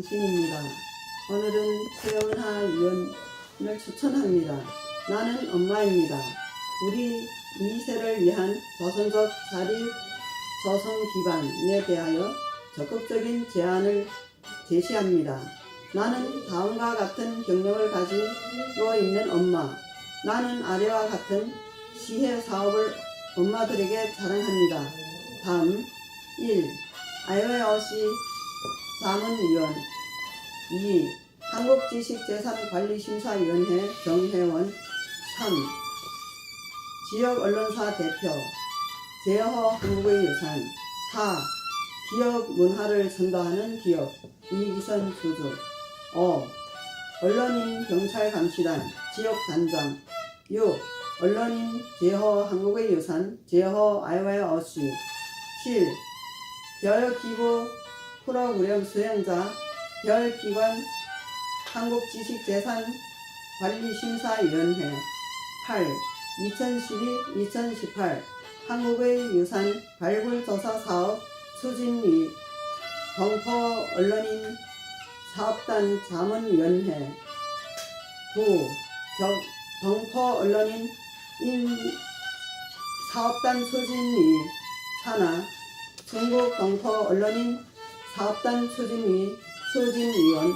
당신입니다. 오늘은 최은하 위원을 추천합니다. 나는 엄마입니다. 우리 2세를 위한 조선적 자립 조성 기반에 대하여 적극적인 제안을 제시합니다. 나는 다음과 같은 경력을 가지고 있는 엄마. 나는 아래와 같은 시혜 사업을 엄마들에게 자랑합니다. 다음 1. IOC 자문위원 2. 한국지식재산관리심사위원회 정회원 3. 지역 언론사 대표 제허 한국의 유산 4. 기업 문화를 선도하는 기업 이기선 주주 5. 언론인 경찰 감시단 지역 단장 6. 언론인 제허 한국의 유산 제허 어시 7. 별 기부 프로그램 수행자 별 기관 한국지식재산관리심사위원회 8. 2012-2018 한국의 유산 발굴조사 사업 추진위 동포 언론인 사업단 자문위원회 9. 경- 동포 언론인 인 사업단 추진위 산하 중국 동포 언론인 사업단 추진위 추진위원